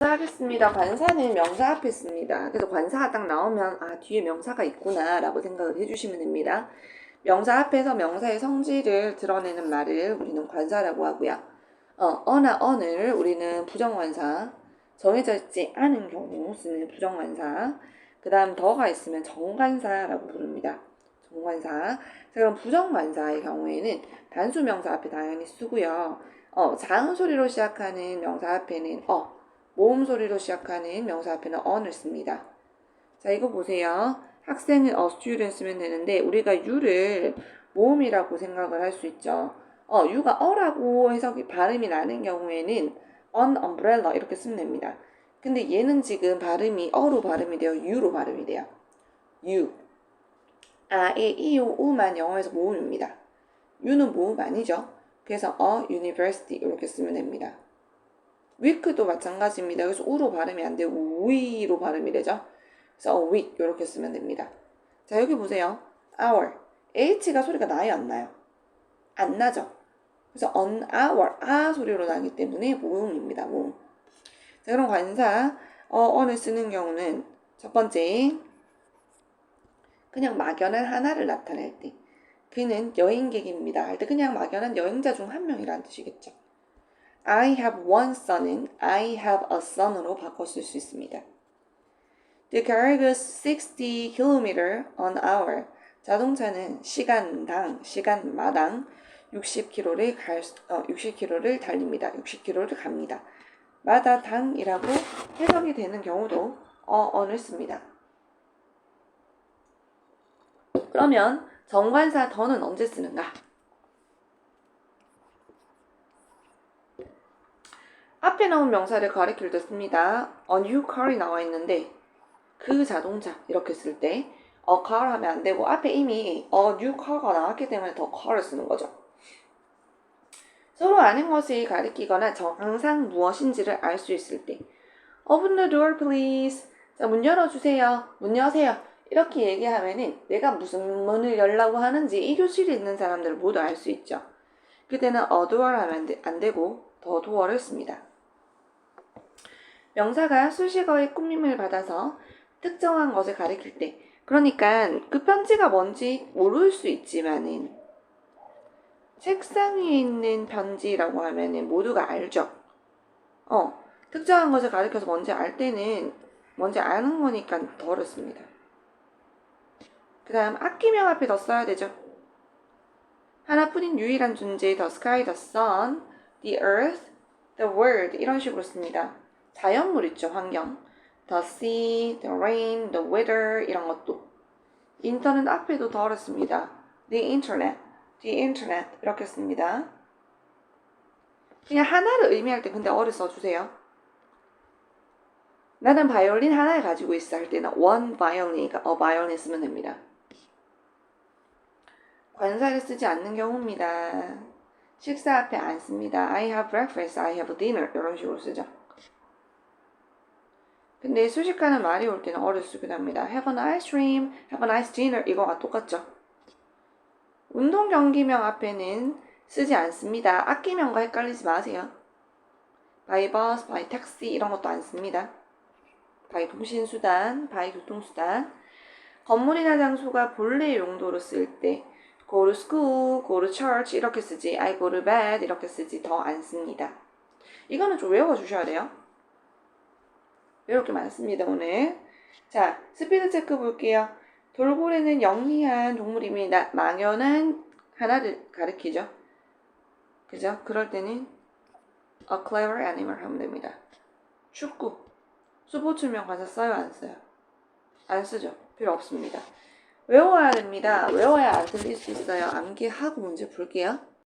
하겠습니다. 관사는 명사 앞에 씁니다. 그래서 관사가 딱 나오면 아 뒤에 명사가 있구나 라고 생각을 해주시면 됩니다. 명사 앞에서 명사의 성질을 드러내는 말을 우리는 관사라고 하고요. 어, 어나 어를 우리는 부정관사, 정해져 있지 않은 경우 쓰는 부정관사, 그 다음 더가 있으면 정관사라고 부릅니다. 정관사. 자, 그럼 부정관사의 경우에는 단수 명사 앞에 당연히 쓰고요. 어, 자음 소리로 시작하는 명사 앞에는 어, 모음 소리로 시작하는 명사 앞에는 on을 씁니다. 자, 이거 보세요. 학생은 a student 쓰면 되는데 우리가 you를 모음이라고 생각을 할 수 있죠. 어, you가 어라고 해석이 발음이 나는 경우에는 on umbrella 이렇게 쓰면 됩니다. 근데 얘는 지금 발음이 어로 발음이 돼요. you로 발음이 돼요. you. 아, 에, 이, 오, 우만 영어에서 모음입니다. you는 모음 아니죠. 그래서 a university 이렇게 쓰면 됩니다. 위크도 마찬가지입니다. 그래서 우로 발음이 안 되고 위로 발음이 되죠. 그래서 a week 이렇게 쓰면 됩니다. 자 여기 보세요. hour h가 소리가 나요 안 나요? 안 나죠. 그래서 on hour 아 소리로 나기 때문에 모음입니다. 모음. 자 그럼 관사 어, on을 쓰는 경우는 첫 번째 그냥 막연한 하나를 나타낼 때 그는 여행객입니다. 할 때 그냥 막연한 여행자 중 한 명이라는 뜻이겠죠. I have one son은 I have a son으로 바꿔 쓸 수 있습니다. The car goes 60 km an hour. 자동차는 시간당, 시간마당 60km를 갈, 수- 어, 60km를 달립니다. 60km를 갑니다. 마다 당이라고 해석이 되는 경우도 어, 언을 씁니다. 그러면 정관사 더는 언제 쓰는가? 앞에 나온 명사를 가리킬 때 씁니다. A new car이 나와 있는데 그 자동차 이렇게 쓸 때 a car 하면 안 되고 앞에 이미 a new car가 나왔기 때문에 더 car을 쓰는 거죠. 서로 아는 것을 가리키거나 정상 무엇인지를 알 수 있을 때 Open the door please. 자, 문 열어주세요. 문 여세요. 이렇게 얘기하면은 내가 무슨 문을 열라고 하는지 이 교실에 있는 사람들 모두 알 수 있죠. 그때는 door 하면 안, 되고 더 door를 씁니다. 명사가 수식어의 꾸밈을 받아서 특정한 것을 가리킬 때 그러니까 그 편지가 뭔지 모를 수 있지만은 책상 위에 있는 편지라고 하면은 모두가 알죠. 어, 특정한 것을 가리켜서 뭔지 알 때는 뭔지 아는 거니까 덜을 씁니다. 그 다음 악기명 앞에 더 써야 되죠. 하나뿐인 유일한 존재, the sky, the sun, the earth, the world 이런 식으로 씁니다. 자연물 있죠, 환경. The sea, the rain, the weather 이런 것도. 인터넷 앞에도 덜을 씁니다. The internet, the internet 이렇게 씁니다. 그냥 하나를 의미할 때 근데 어를 써주세요. 나는 바이올린 하나를 가지고 있어 할 때는 one violin이니까 a violin 쓰면 됩니다. 관사를 쓰지 않는 경우입니다. 식사 앞에 안 씁니다. I have breakfast, I have dinner 이런 식으로 쓰죠. 근데 수식하는 말이 올 때는 어를 쓰기도 합니다. Have a nice dream, have a nice dinner 이거가 똑같죠. 운동 경기명 앞에는 쓰지 않습니다. 악기명과 헷갈리지 마세요. by bus, by taxi 이런 것도 안 씁니다. by 통신수단, by 교통수단. 건물이나 장소가 본래 용도로 쓸 때 go to school, go to church 이렇게 쓰지 I go to bed 이렇게 쓰지 더 안 씁니다. 이거는 좀 외워 주셔야 돼요. 외울 게 많습니다 오늘. 자 스피드 체크 볼게요. 돌고래는 영리한 동물입니다. 망연한 하나를 가리키죠. 그죠? 그럴 때는 a clever animal 하면 됩니다. 축구 스포츠명 관사 써요 안 써요? 안 쓰죠. 필요 없습니다. 외워야 됩니다. 외워야 안 틀릴 수 있어요. 암기하고 문제 볼게요.